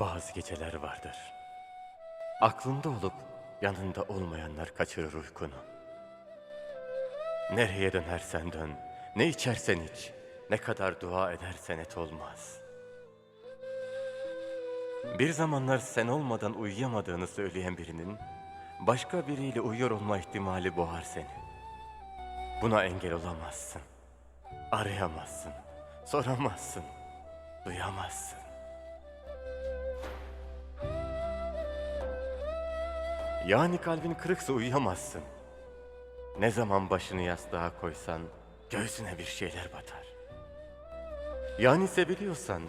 Bazı geceler vardır. Aklında olup yanında olmayanlar kaçırır uykunu. Nereye dönersen dön, ne içersen iç, ne kadar dua edersen et olmaz. Bir zamanlar sen olmadan uyuyamadığını söyleyen birinin, başka biriyle uyuyor olma ihtimali boğar seni. Buna engel olamazsın. Arayamazsın, soramazsın, duyamazsın. Yani kalbin kırıksa uyuyamazsın. Ne zaman başını yastığa koysan göğsüne bir şeyler batar. Yani seviliyorsan,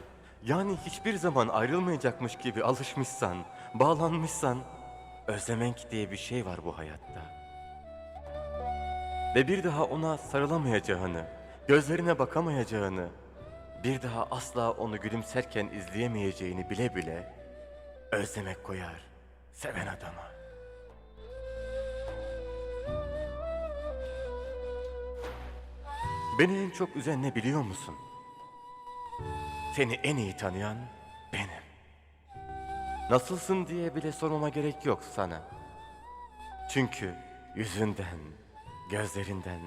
yani hiçbir zaman ayrılmayacakmış gibi alışmışsan, bağlanmışsan, özlemek diye bir şey var bu hayatta. Ve bir daha ona sarılamayacağını, gözlerine bakamayacağını, bir daha asla onu gülümserken izleyemeyeceğini bile bile özlemek koyar seven adama. Beni en çok üzen ne biliyor musun? Seni en iyi tanıyan benim. Nasılsın diye bile sormama gerek yok sana. Çünkü yüzünden, gözlerinden,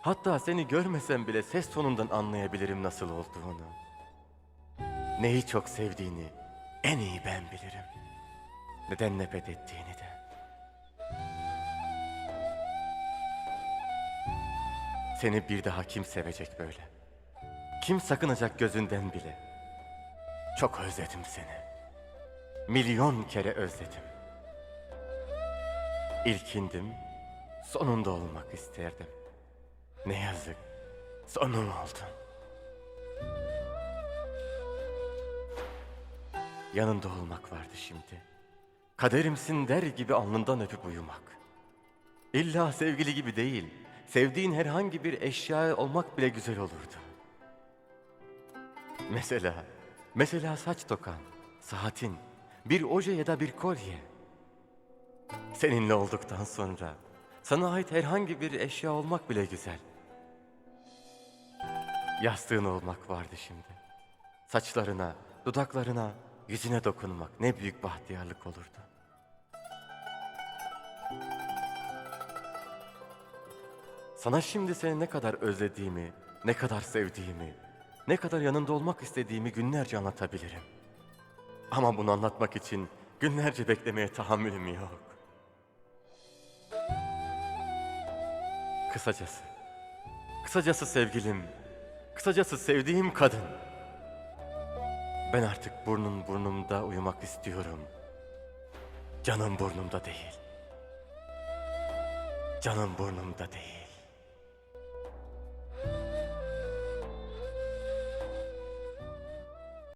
hatta seni görmesem bile ses tonundan anlayabilirim nasıl olduğunu. Neyi çok sevdiğini en iyi ben bilirim. Neden nefret ettiğini Seni bir daha kim sevecek böyle? Kim sakınacak gözünden bile? Çok özledim seni. Milyon kere özledim. İlkindim, sonunda olmak isterdim. Ne yazık, sonum oldun. Yanında olmak vardı şimdi. Kaderimsin der gibi alnından öpüp uyumak. İlla sevgili gibi değil, sevdiğin herhangi bir eşya olmak bile güzel olurdu. Mesela, mesela saç tokan, saatin, bir oje ya da bir kolye. Seninle olduktan sonra sana ait herhangi bir eşya olmak bile güzel. Yastığın olmak vardı şimdi. Saçlarına, dudaklarına, yüzüne dokunmak ne büyük bahtiyarlık olurdu. Sana şimdi seni ne kadar özlediğimi, ne kadar sevdiğimi, ne kadar yanında olmak istediğimi günlerce anlatabilirim. Ama bunu anlatmak için günlerce beklemeye tahammülüm yok. Kısacası, kısacası sevgilim, kısacası sevdiğim kadın. Ben artık burnun burnumda uyumak istiyorum. Canım burnumda değil. Canım burnumda değil.